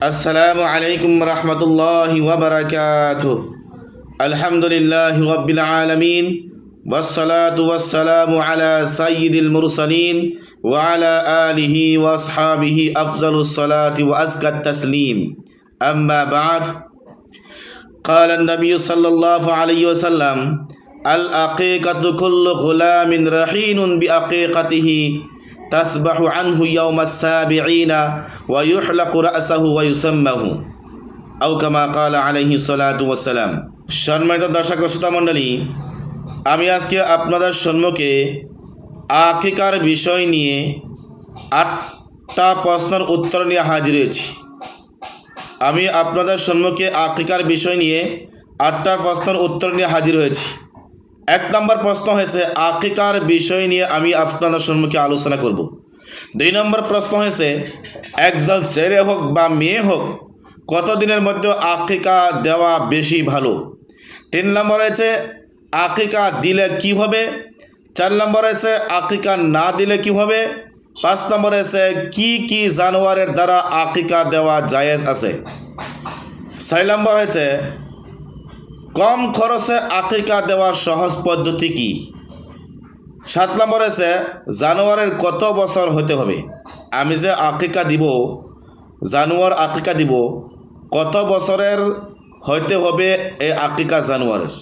السلام عليكم ورحمة الله وبركاته الحمد لله رب العالمين والصلاة والسلام على سيد المرسلين وعلى آله وأصحابه أفضل الصلاة وأزكى التسليم أما بعد قال النبي صلى الله عليه وسلم الأقيقة كل غلام رحين بأقيقته তাসবাহু আনহু ইয়াউমাসাবিঈনা ওয়া ইউহলাকু রাসাহু ওয়া ইউসাম্মাহু। আও কামা কালা আলাইহি সালাতু ওয়াসসালাম সম্মানিত দর্শক শ্রোতা মণ্ডলী আমি আজকে আপনাদের সম্মুখে আকিকার বিষয় নিয়ে আটটা প্রশ্নের উত্তর নিয়ে হাজির হয়েছি। আমি আপনাদের সম্মুখে আকিকার বিষয় নিয়ে আটটা প্রশ্নের উত্তর নিয়ে হাজির হয়েছি। এক নম্বর প্রশ্ন হয়েছে, আকিকার বিষয় নিয়ে আমি আপনাদের সম্মুখে আলোচনা করব। দুই নম্বর প্রশ্ন হয়েছে, একজন ছেলে হোক বা মেয়ে হোক কত দিনের মধ্যে আকিকা দেওয়া বেশি ভালো? তিন নম্বর হয়েছে, আকিকা দিলে কি হবে? চার নম্বর হয়েছে, আকিকা না দিলে কি হবে? পাঁচ নম্বর হয়েছে, কি কি জানোয়ারের দ্বারা আকিকা দেওয়া জায়েজ আছে? ছয় নম্বর হয়েছে কম খরচে আকিকা দেওয়ার সহজ পদ্ধতি কি? সাত নম্বর আছে, জানোয়ারের কত বছর হতে হবে? আমি যে আকিকা দিব, জানোয়ার আকিকা দিব, কত বছরের হইতে হবে এই আকিকা জানোয়ারের?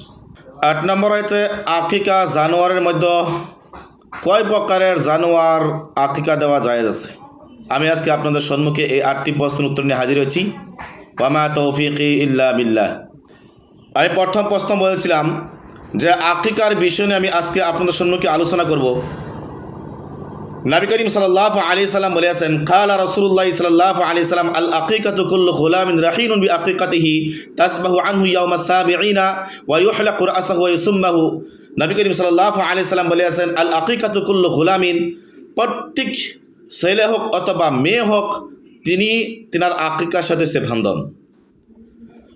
আট নম্বর হচ্ছে আকিকা জানোয়ারের মধ্যে কয় প্রকারের জানোয়ার আকিকা দেওয়া যায় আছে? আমি আজকে আপনাদের সম্মুখে এই আটটি প্রশ্নের উত্তর নিয়ে হাজির হয়েছি। ওয়ামা তৌফিকি ইল্লা বিল্লাহ। আমি প্রথম প্রশ্ন বলেছিলাম যে আকিকার বিষয় নিয়ে আমি আজকে আপনাদের সম্মুখে আলোচনা করব। নবী করিম সাল্লাহ আলী সাল্লাম বলেছেন খালা রসুল্লাহ সাল্লাহ আলী সাল্লাম আল আকিকাতু কুল্লু গুলামিন রাহিনুন বি আকিকাতিহি তাসবাহু আনহু ইয়াউমা সাবিঈনা ওয়া ইউহলাকু রাসাহু ওয়া ইউসাম্মাহু। নবী করিম সাল্লাহ আলী সাল্লাম বলেছেন আল আকিকাতু কুল্লু প্রত্যেক ছেলে হোক অথবা মেয়ে হোক, তিনি, তিনার আকিকার সাথে সে ভান্দন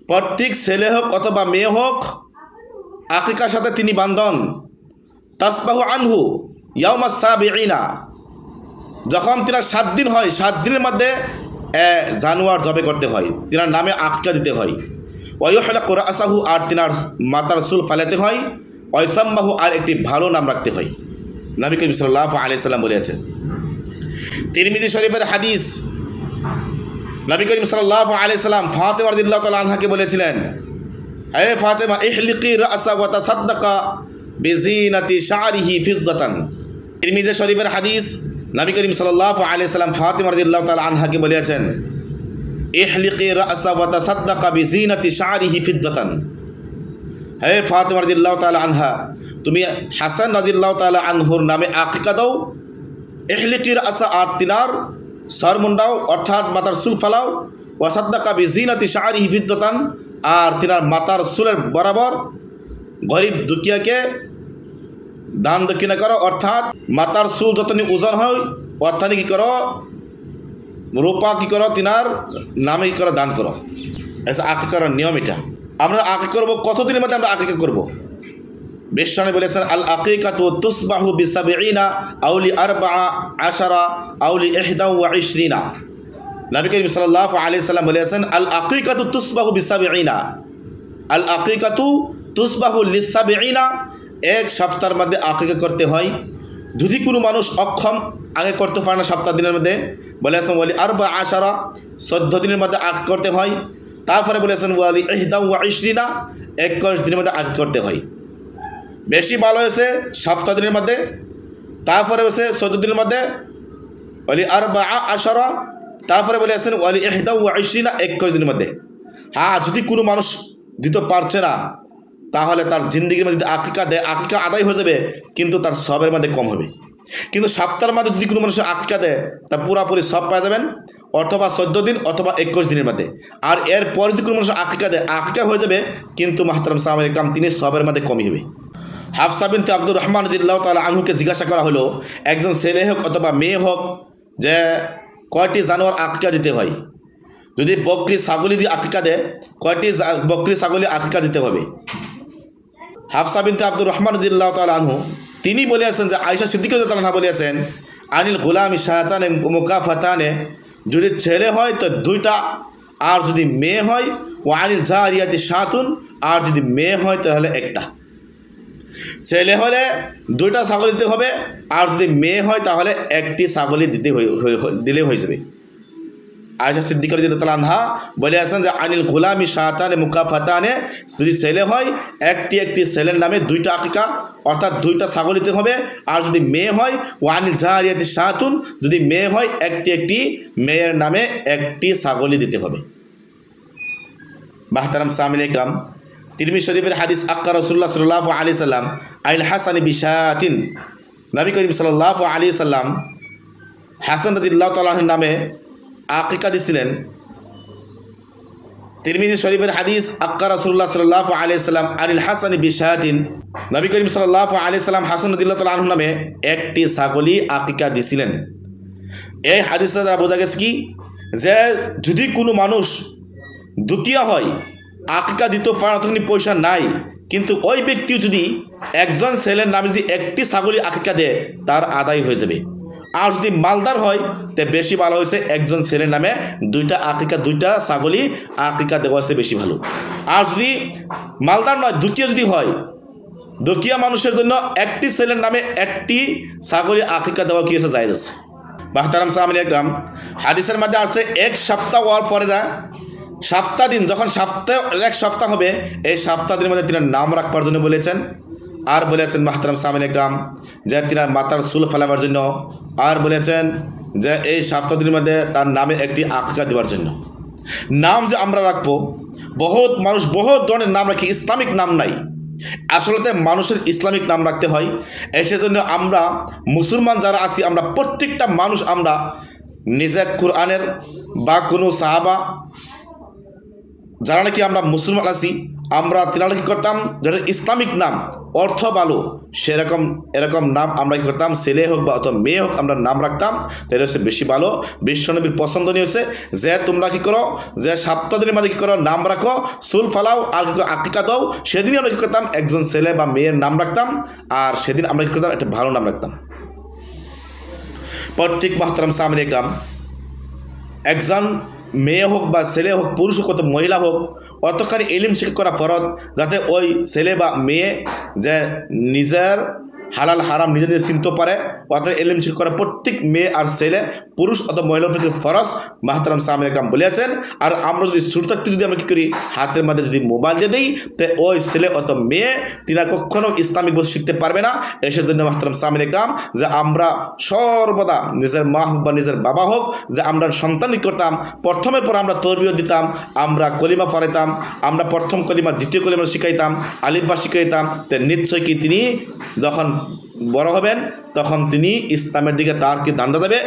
প্রত্যেক ছেলে হোক অথবা মেয়ে হোক, আকিকার সাথে তিনি বান্ধন। তাসবাহু আনহু ইয়াউমা সাবিঈনা। যখন তিনার সাত দিন হয়, সাত দিনের মধ্যে জানোয়ার জবে করতে হয়। তিনার নামে আকিকা দিতে হয়। ওয়হলা কোরা আসাহু আর তিনার মাতার চুল ফালাতে হয়। ওয়সাম্মাহু আর একটি ভালো নাম রাখতে হয়। নবী করিম সাল্লাহ আলি সাল্লাম বলেছেন। তিরমিজি শরীফের হাদিস নবী করিম সাল্লাহ আলি সাল্লাম ফাতেমা রদিল্লাহ তাল আনহাকে বলেছিলেন হে ফাতেমা, ইহলিকি রাসা ওয়া তাসাদ্দাকা বিজিনাতি শারিহি ফিজদাতান তিরমিজি শরীফের হাদিস নবী করিম সাল্লাহ আলি সাল্লাম ফাতেমা রদিল্লাহ তাল আনহাকে বলেছেন, ইহলিকি রাসা ওয়া তাসাদ্দাকা বিজিনাতি শারিহি ফিজদাতান হে ফাতেমা রদিল্লাহ তাল আনহা, তুমি হাসান রদিল্লাহ তাল আনহুর নামে আকিকা দাও এহলিকির আসা আর তিনার সরমুন্ডাও অর্থাৎ মাতার চুল ফালাও ওয়াসাদ্দাকা বিজিনাতি শাহরি হিফিদ্দতান আর তিনার মাতার চুলের বরাবর গরিব দুকিয়াকে দান দক্ষিণা করো, অর্থাৎ মাতার চুল যতনি ওজন হয়, অর্থাৎ কী করো, রূপা কী করো, তিনার নামে কী করো, দান করো। এসে আঁকি করার নিয়ম এটা। আমরা আঁকি করব কতদিনের মধ্যে আমরা আঁকিকা করব? বেশানে বলেছেন, আল আকিকাতু তুসবাহু বিসাবিঈনা আউলি আরবা আশারা আউলি ওয়া ইশরিনা। নবী করিম সাল্লাল্লাহু আলাইহি সাল্লাম বলেছেন, আল আকিকাতু তুসবাহু বিসাবিঈনা। আল আকিকাতু তুসবাহু লিসাবিঈনা, এক সপ্তাহের মধ্যে আকিকা করতে হয়। যদি কোনো মানুষ অক্ষম আগে করতে পারে না সপ্তাহ দিনের মধ্যে, বলেছেন, ওয়ালি আরবা আশারা, চোদ্দ দিনের মধ্যে আগ করতে হয়। তারপরে বলেছেন, ওয়ালি ওয়া ইশরিনা, একুশ দিনের মধ্যে আগ করতে হয়। বেশি ভালো হয়েছে সপ্তাহ দিনের মধ্যে, তারপরে হয়েছে চোদ্দ দিনের মধ্যে ওলি আর বা তারপরে আসেন ওয়ালি এহদা ও আইসিনা একুশ দিনের মধ্যে। হ্যাঁ যদি কোনো মানুষ দিতে পারছে না, তাহলে তার জিন্দগির মধ্যে যদি আকিকা দেয়, আকিকা আদায় হয়ে যাবে, কিন্তু তার সবের মধ্যে কম হবে। কিন্তু সপ্তাহের মধ্যে যদি কোনো মানুষের আকিকা দেয়, তা পুরাপুরি সব পাই যাবেন, অথবা চোদ্দ দিন, অথবা একুশ দিনের মধ্যে। আর এর পরে যদি কোনো মানুষের আকিকা দেয়, আকিকা হয়ে যাবে, কিন্তু মাহতারাম ইকরাম তিনি সবের মধ্যে কমই হবে। হাফসা বিনতে আব্দুর রহমান দিল্লাহ তালা আনহুকে জিজ্ঞাসা করা হলো, একজন ছেলে হোক অথবা মেয়ে হোক, যে কয়টি জানোয়ার আকিকা দিতে হয়? যদি বকরি, ছাগলি দিয়ে আকিকা দেয়, কয়টি বকরি, ছাগলি আকিকা দিতে হবে? হাফসা বিনতে আব্দুর রহমান দিল্লাহ তালা আনহু, তিনি বলিয়াছেন যে আয়সা সিদ্দিক তালা বলিয়াছেন, আনিল গোলামি শাহতানে মুকাফাতানে, যদি ছেলে হয় তো দুইটা, আর যদি মেয়ে হয় ও আনিল জারিয়াতি সাতুন আর যদি মেয়ে হয় তাহলে একটা। ছেলে হলে দুইটা ছাগল দিতে হবে, আর যদি মেয়ে হয় তাহলে একটি ছাগলই দিতে দিলে হয়ে যাবে। আয়সা সিদ্দিকার আনহা বলে আসেন যে, আনিল গোলামি শাহতানে মুকাফাতানে যদি ছেলে হয়, একটি একটি ছেলের নামে দুইটা আকিকা, অর্থাৎ দুইটা ছাগল দিতে হবে, আর যদি মেয়ে হয় ও আনিল জাহারিয়াতি শাহাতুন যদি মেয়ে হয়, একটি একটি মেয়ের নামে একটি ছাগলই দিতে হবে। বাহতারাম সামিল ইকরাম তিরমি শরীফের হাদিস, আক্কা রসুল্লাহ সাল্লাহ আলি সাল্লাম, আইল হাসানি বিশাতিন। নবী করিম সাল্লাহ আলী সাল্লাম হাসান রদিল্লাহ তালাহর নামে আকিকা দিছিলেন। তিরমিজি শরীফের হাদিস, আক্কা রসুল্লাহ সাল্লাহ আলি সাল্লাম, আনিল হাসানি বিশাহাদিন নবী করিম সাল্লাহ আলি সাল্লাম হাসান রদিল্লাহ তালাহ নামে একটি ছাগলই আকিকা দিছিলেন। এই হাদিসটা দ্বারা বোঝা গেছে কি? যে যদি কোনো মানুষ দুকিয়া হয় আকিকা দিতে পারে তখন পয়সা নাই। কিন্তু ওই ব্যক্তিও যদি একজন ছেলের নামে যদি একটি ছাগলই আকিকা দেয়, তার আদায় হয়ে যাবে। আর যদি মালদার হয়, তে বেশি ভালো হয়েছে একজন ছেলের নামে দুইটা আকিকা, দুইটা ছাগলই আকিকা দেওয়া হচ্ছে বেশি ভালো। আর যদি মালদার নয় দুকিয়া যদি হয় দুকিয়া মানুষের জন্য একটি ছেলের নামে একটি ছাগলি আকিকা দেওয়া কি হয়েছে জায়জ আছে। বাহতারাম সামিন একরাম হাদিসের মধ্যে আছে, এক সপ্তাহ হওয়ার পরে না সপ্তাহ দিন, যখন সপ্তাহ এক সপ্তাহ হবে, এই সপ্তাহ দিনের মধ্যে তিনি নাম রাখবার জন্য বলেছেন। আর বলেছেন মাহতারাম সামিন একরাম, যে তিনার মাতার চুল ফেলাবার জন্য। আর বলেছেন যে এই সপ্তাহ দিনের মধ্যে তার নামে একটি আকিকা দেওয়ার জন্য। নাম যে আমরা রাখব, বহুত মানুষ বহুত ধরনের নাম রাখি, ইসলামিক নাম নাই। আসলে মানুষের ইসলামিক নাম রাখতে হয়। সেজন্য আমরা, মুসলমান যারা আছি, আমরা প্রত্যেকটা মানুষ আমরা নিজে কোরআনের বা কোনো সাহাবা যারা নাকি আমরা মুসলমান আছি আমরা তিনারা কী করতাম যেটা ইসলামিক নাম, অর্থ ভালো সেরকম, এরকম নাম আমরা কী করতাম, ছেলে হোক বা অথবা মেয়ে হোক আমরা নাম রাখতাম এটা হচ্ছে বেশি ভালো বিশ্বনবীর পছন্দনীয় হচ্ছে যে তোমরা কী করো, যে সপ্তাহ দিনের মধ্যে কী করো, নাম রাখো, চুল ফালাও, আর কী আকিকা দাও, সেদিনই আমরা কী করতাম, একজন ছেলে বা মেয়ের নাম রাখতাম, আর সেদিন আমরা কী করতাম, একটা ভালো নাম রাখতাম। প্রত্যেক মাহতারাম সামনে একজন মেয়ে হোক বা ছেলে হোক, পুরুষ হোক অত মহিলা হোক, অতকারী এলিম শিক্ষা করা ফরত যাতে ওই ছেলে বা মেয়ে যে নিজের হালাল হারাম নিজে নিজে চিনতে পারে অত এলিম শিক্ষা করা প্রত্যেক মেয়ে আর ছেলে, পুরুষ অথবা মহিলা প্রতি ফরজ, মাহতারাম সামনে একদম বলেছেন। আর আমরা যদি ছোটো থাকতে যদি আমরা কী করি, হাতের মধ্যে যদি মোবাইল দিয়ে দিই, তো ওই ছেলে অত মেয়ে তিনা কখনো ইসলামিক বই শিখতে পারবে না। এসের জন্য মাহতারাম সামনে একদম যে আমরা সর্বদা নিজের মা হোক বা নিজের বাবা হোক, যে আমরা সন্তান করতাম প্রথমের পর আমরা তরবিও দিতাম, আমরা কলিমা পড়াইতাম, আমরা প্রথম কলিমা, দ্বিতীয় কলিমা শিখাইতাম আলিফবা শিখাইতাম, তো নিশ্চয় কি তিনি যখন বড় হবেন, তখন তিনি ইসলামের দিকে তার কি দান্ডা দেবে,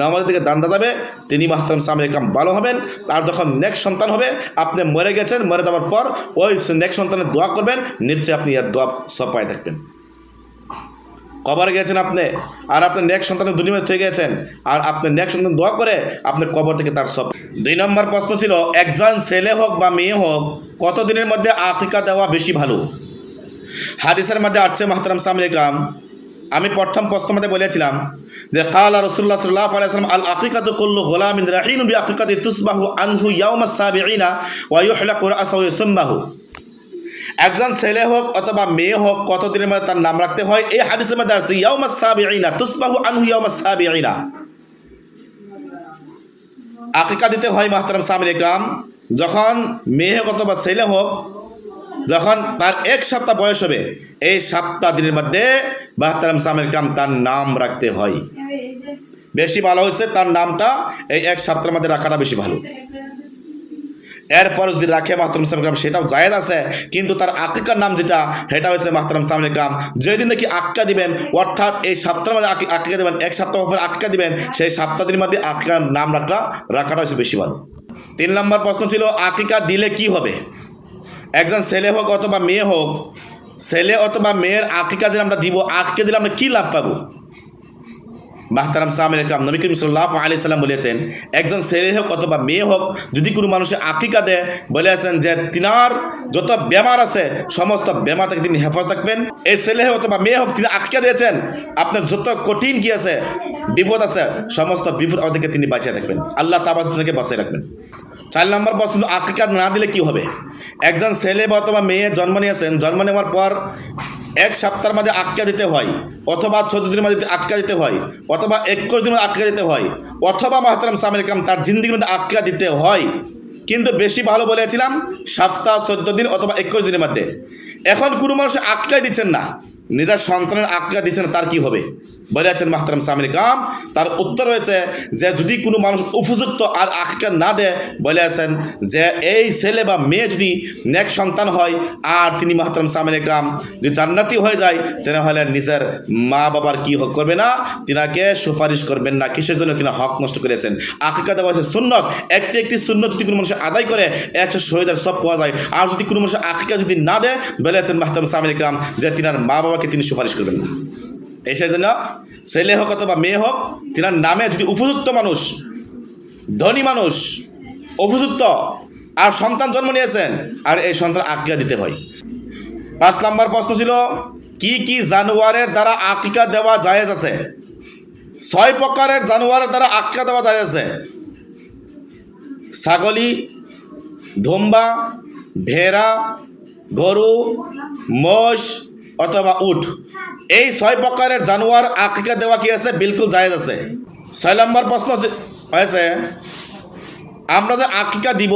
নামাজের দিকে দান্ডা দেবে, তিনি মাহতাম সামনে একদম ভালো হবেন তার যখন নেক্সট সন্তান হবে, আপনি মরে গেছেন, মরে যাওয়ার পর ওই নেক্সট সন্তানের দোয়া করবেন, নিশ্চয়ই আপনি এর দোয়া সব পায়ে থাকবেন। কবরে গেছেন আপনি, আর আপনার নেক্সট সন্তানের দুনিয়া থেকে গেছেন, আর আপনি নেক্সট সন্তান দোয়া করে আপনার কবর থেকে তার সব দুই নম্বর প্রশ্ন ছিল, একজন ছেলে হোক বা মেয়ে হোক, কতদিনের মধ্যে আকিকা দেওয়া বেশি ভালো? হাদিসের মধ্যে আসছে মাহতারাম সামিল ইকরাম আমি প্রথম প্রশ্ন মধ্যে বলেছিলাম যে কালা রসুল্লাহ সাল্লাহ আল আকিকাত কুল্লু গোলামিন রাহিন আনহু ইয়াউমা একজন ছেলে হোক অথবা মেয়ে হোক, কতদিনের মধ্যে তার নাম রাখতে হয়, এই হাদিসের মধ্যে আছে, ইয়াউমা সাবিঈনা, তুসবাহু আনহু ইয়াউমা সাবিঈনা আকিকা দিতে হয়, মাহতারাম সামিল ইকরাম যখন মেয়ে হোক অথবা ছেলে হোক যখন তার এক সপ্তাহ বয়স হবে, এই সপ্তাহ দিনের মধ্যে মাহতারাম সামিল ইকরাম তার নাম রাখতে হয়। বেশি ভালো হয়েছে তার নামটা, এই এক সপ্তাহের মধ্যে রাখাটা বেশি ভালো। এরপর যদি রাখে মাহতারাম সামিল ইকরাম সেটাও জায়েজ আছে, কিন্তু তার আকিকার নাম যেটা, সেটা হচ্ছে মাহতারাম সামিল ইকরাম যেদিন নাকি আক্কা দিবেন, অর্থাৎ এই সপ্তাহের মধ্যে আকি- আকিকা দিবেন, এক সপ্তাহ পর আকিকা দিবেন, সেই সপ্তাহ দিনের মধ্যে আকিকার নাম রাখা রাখাটা হচ্ছে বেশি ভালো। তিন নম্বর প্রশ্ন ছিল, আকিকা দিলে কি হবে? একজন ছেলে হোক অথবা মেয়ে হোক, ছেলে অথবা মেয়ের আকিকা দিলে আমরা দিব, আকিকা দিলে আমরা কী লাভ পাবো? মাহতারাম সামিল ইকরাম নবী করিম সাল্লাহ আলি সাল্লাম বলেছেন, একজন ছেলে হোক অথবা মেয়ে হোক, যদি কোনো মানুষের আকিকা দেয় বলেছেন যে তিনার যত বেমার আছে, সমস্ত বেমার থেকে তিনি হেফাজত থাকবেন এই ছেলে হোক অথবা মেয়ে হোক, তিনি আকিকা দিয়েছেন, আপনার যত কঠিন কি আছে, বিপদ আছে, সমস্ত বিপদ থেকে তিনি বাঁচিয়ে থাকবেন আল্লাহ তাবাদ থেকে বাঁচিয়ে রাখবেন। চার নম্বর প্রশ্ন আকিকা না দিলে কি হবে? একজন ছেলে বা অথবা মেয়ে জন্ম নিয়েছেন, জন্ম নেওয়ার পর এক সপ্তাহের মধ্যে আটকা দিতে হয়, অথবা চোদ্দ দিনের মধ্যে আটকা দিতে হয়, অথবা একুশ দিনের মধ্যে আটকা দিতে হয়, অথবা মাহতারাম সামির কাম তার জিন্দিগির মধ্যে আটকা দিতে হয়। কিন্তু বেশি ভালো বলেছিলাম, সপ্তাহ চোদ্দ দিন অথবা একুশ দিনের মধ্যে। এখন কোনো মানুষ আটকাই দিচ্ছেন না, নিজের সন্তানের আটকা দিচ্ছেন, তার কি হবে? বলে আছেন মাহতারাম সামির কাম তার উত্তর রয়েছে যে, যদি কোনো মানুষ উপযুক্ত আর আকিকা না দেয়, বলে আছেন যে, এই ছেলে বা মেয়ে যদি নেক সন্তান হয় আর তিনি মাহতারাম সামির কাম যদি জান্নাতি হয়ে যায় তাহলে নিজের মা বাবার কি হক করবে না? তিনাকে সুপারিশ করবেন না। কিসের জন্য? তিনি হক নষ্ট করেছেন। আকিকা দেওয়া হয়েছে সুন্নত। একটি একটি সুন্নত যদি কোনো মানুষ আদায় করে, একশো শহীদের সব পাওয়া যায়। আর যদি কোনো মানুষ আকিকা যদি না দেয়, বলে আছেন মাহতারাম সামির কাম যে, তিনার মা বাবাকে তিনি সুপারিশ করবেন না। এই জন্য ছেলে হোক অথবা মেয়ে হোক, তিনার নামে যদি উপযুক্ত মানুষ, ধনী মানুষ, উপযুক্ত, আর সন্তান জন্ম নিয়েছেন, আর এই সন্তান আজ্ঞা দিতে হয়। পাঁচ নম্বর প্রশ্ন ছিল, কি কি জানোয়ারের দ্বারা আকিকা দেওয়া জায়েজ আছে? ছয় প্রকারের জানোয়ারের দ্বারা আকিকা দেওয়া জায়েজ আছে। ছাগলি, ধুম্বা, ভেড়া, গরু, মোষ অথবা উট। এই ছয় প্রকারের জানোয়ার আকিকা দেওয়া কি আছে? বিলকুল জায়েজ আছে। ছয় নম্বর প্রশ্ন হয়েছে, আমরা যে আকিকা দিব,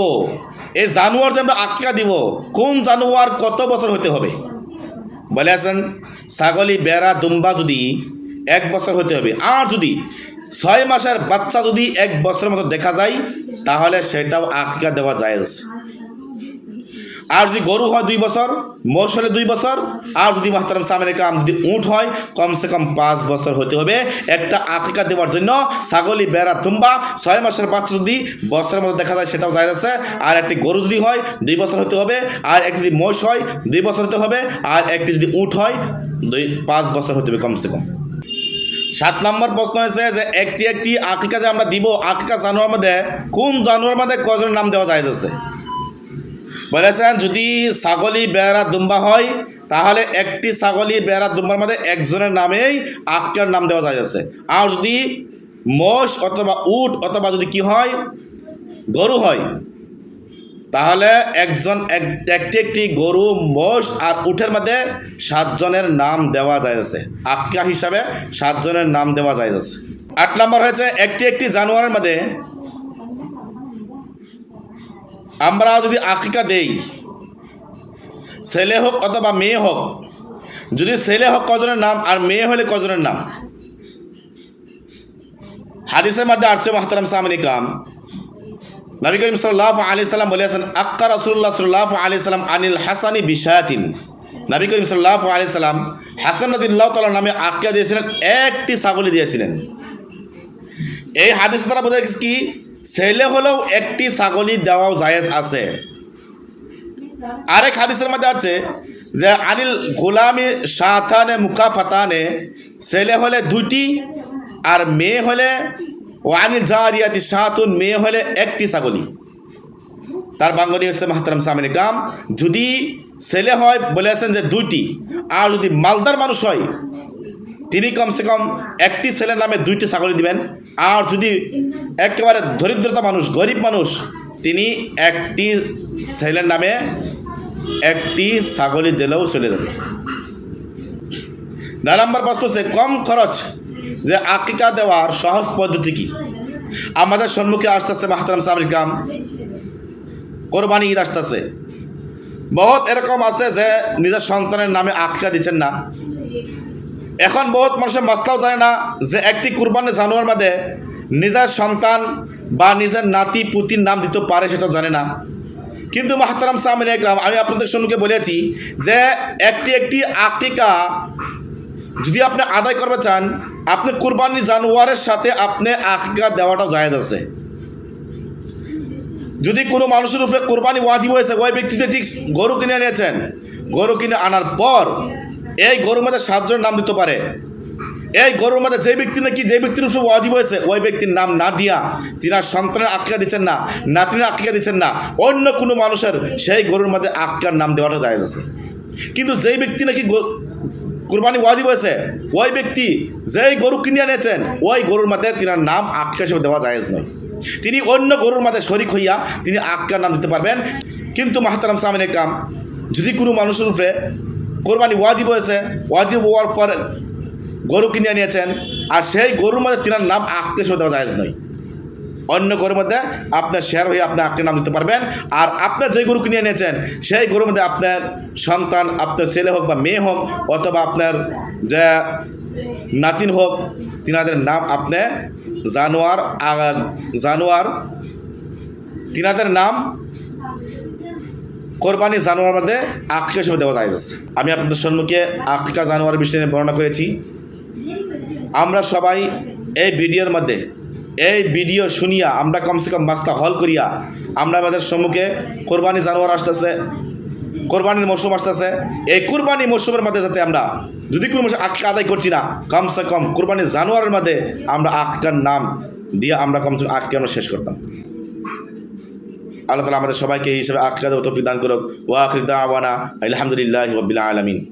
এই জানোয়ার যে আমরা আকিকা দিব, কোন জানোয়ার কত বছর হতে হবে? বলে আছেন, ছাগলি, বেড়া, দুম্বা যদি এক বছর হতে হবে, আর যদি ছয় মাসের বাচ্চা যদি এক বছরের মতো দেখা যায়, তাহলে সেটাও আকিকা দেওয়া যায় আর যদি গরু হয় দুই বছর মোষ হলে দুই বছর, আর যদি মাহতারাম সামনে কাম যদি উঁট হয়, কমসে কম পাঁচ বছর হতে হবে। একটা আকিকা দেওয়ার জন্য ছাগলি, বেড়া, তুম্বা ছয় মাসের বাচ্চা যদি বছরের মধ্যে দেখা যায় সেটাও যায় আছে। আর একটি গরু যদি হয়, দুই বছর হতে হবে। আর একটি যদি মোষ হয়, দুই বছর হতে হবে। আর একটি যদি উঁট হয়, দুই, পাঁচ বছর হতে হবে কমসে কম। সাত নম্বর প্রশ্ন হয়েছে যে, একটি একটি আকিকা যে আমরা দিব, আকিকা জানোয়ার মধ্যে, কোন জানোয়ার মধ্যে কজনের নাম দেওয়া যায় আছে? বলেছেন যদি ছাগলি বেড়া দুম্বা হয়, তাহলে একটি ছাগলি বেড়া দুম্বার মধ্যে একজনের নামেই আকিকার নাম দেওয়া যায় আছে। আর যদি মোষ অথবা উট অথবা যদি কি হয়, গরু হয়, তাহলে একজন এক, একটি একটি গরু মোষ আর উঠের মধ্যে সাতজনের নাম দেওয়া যায় আছে। আকিকা হিসাবে সাতজনের নাম দেওয়া যায় আছে। আট নম্বর হয়েছে, একটি একটি জানোয়ারের মধ্যে আমরা যদি আকিকা দেই, ছেলে হোক অথবা মেয়ে হোক, যদি ছেলে হোক কজনের নাম আর মেয়ে হলে কজনের নাম? হাদিসের মধ্যে আসছে, মাহতারাম সামিনী কাম নবী করিম সাল্লাহ আলি সাল্লাম বলেছেন, আক্কা রসুল্লাহ সাল্লাহ আলি সাল্লাম আনিল হাসানি বিশায়াতিন। নবী করিম সাল্লাহ আলি সাল্লাম হাসান নদীল্লাহ তাল্লাহ নামে আক্কা দিয়েছিলেন, একটি ছাগলি দিয়েছিলেন। এই হাদিস দ্বারা বোঝা গেছে কি? ছেলে হলেও একটি ছাগলি দেওয়াও জায়েজ আছে। আরেক হাদিসের মধ্যে আছে যে, আনিল গোলামি সাতানে মুকাফাতানে ছেলে হলে দুইটি, আর মেয়ে হলে, ও আনিল জারিয়াতি সাতুন মেয়ে হলে একটি ছাগলি তার বাঙ্গনি হচ্ছে মাহতারাম সামিনী কাম যদি ছেলে হয় বলেছেন যে দুইটি, আর যদি মালদার মানুষ হয়, তিনি কমসে কম একটি ছেলের নামে দুইটি ছাগলি দিবেন। আর যদি একেবারে দরিদ্রতা মানুষ, গরিব মানুষ, তিনি একটি ছেলের নামে একটি ছাগলি দিলেও চলে যাবে। নয় নম্বর প্রশ্ন হচ্ছে, কম খরচ যে আকিকা দেওয়ার সহজ পদ্ধতি কি? আমাদের সম্মুখে আসতেছে মাহতারাম সামির গ্রাম কোরবানি ঈদ আসতেছে। বহুত এরকম আছে যে নিজের সন্তানের নামে আকিকা দিচ্ছেন না। এখন বহুত মানুষের মাস্তাও জানে না যে একটি কুরবানি জানোয়ার মধ্যে নিজের সন্তান বা নিজের নাতি পুতির নাম দিতে পারে সেটা জানে না। কিন্তু মাহতারাম সামিন একরাম আমি আপনাদের সম্মুখে বলেছি যে একটি একটি আকিকা যদি আপনি আদায় করতে চান, আপনি কুরবানি জানোয়ারের সাথে আপনি আকিকা দেওয়াটা জায়েজ আছে। যদি কোনো মানুষের উপরে কোরবানি ওয়াজিব হয়েছে, ওই ব্যক্তিতে ঠিক গরু কিনে নিয়েছেন গরু কিনে আনার পর এই গরুর মধ্যে সাতজনের নাম দিতে পারে। এই গরুর মধ্যে যে ব্যক্তি নাকি যে ব্যক্তির উপরে ওয়াজিব হয়েছে, ওই ব্যক্তির নাম না দিয়া তিনার সন্তানের আকিকা দিচ্ছেন না নাতিনের আকিকা দিচ্ছেন না, অন্য কোনো মানুষের সেই গরুর মধ্যে আকিকার নাম দেওয়াটা জায়েজ আছে। কিন্তু যেই ব্যক্তি নাকি কুরবানি ওয়াজিব হয়েছে, ওই ব্যক্তি যেই গরু কিনে এনেছেন ওই গরুর মধ্যে তিনার নাম আকিকা হিসেবে দেওয়া জায়েজ নয়। তিনি অন্য গরুর মাঝে শরিক হইয়া তিনি আক্কার নাম দিতে পারবেন। কিন্তু মাহতারাম সামিন কাম, যদি কোনো মানুষের উপরে কোরবানি ওয়াজিব হয়েছে, ওয়াজিব হওয়ার পর গরু কিনে নিয়েছেন আর সেই গরুর মধ্যে তিনার নাম আঁকতে সময় দেওয়া যায় নয়। অন্য গরুর মধ্যে আপনার শেয়ার হয়ে আপনি আঁকতে নাম দিতে পারবেন, আর আপনার যে গরু কিনে এনেছেন সেই গরুর মধ্যে আপনার সন্তান, আপনার ছেলে হোক বা মেয়ে হোক, অথবা আপনার যে নাতিন হোক, তিনাদের নাম আপনি জানোয়ার জানোয়ার, তিনাদের নাম কোরবানি জানোয়ার মধ্যে আকিকা হিসেবে দেওয়া যায় আছে। আমি আপনাদের সম্মুখে আকিকা জানোয়ার বিষয়ে বর্ণনা করেছি। আমরা সবাই এই ভিডিওর মধ্যে, এই ভিডিও শুনিয়া, আমরা কমসে কম মাস্তা হল করিয়া, আমরা আমাদের সম্মুখে কোরবানি জানোয়ার আসতেছে, কোরবানির মৌসুম আসতেছে। এই কোরবানি মৌসুমের মধ্যে যাতে আমরা, যদি কোনো মৌসুম আকিকা আদায় করছি না, কমসে কম কোরবানি জানোয়ারের মধ্যে আমরা আকিকার নাম দিয়ে আমরা কমসে কম আকিকা আমরা শেষ করতাম। আল্লাহ তালা আমাদের সবাইকে এই হিসাবে আকিকা দেওয়া তৌফিক দান করুক। ওয়া আখির দাওয়ানা আলহামদুলিল্লাহি রাব্বিল আলামিন।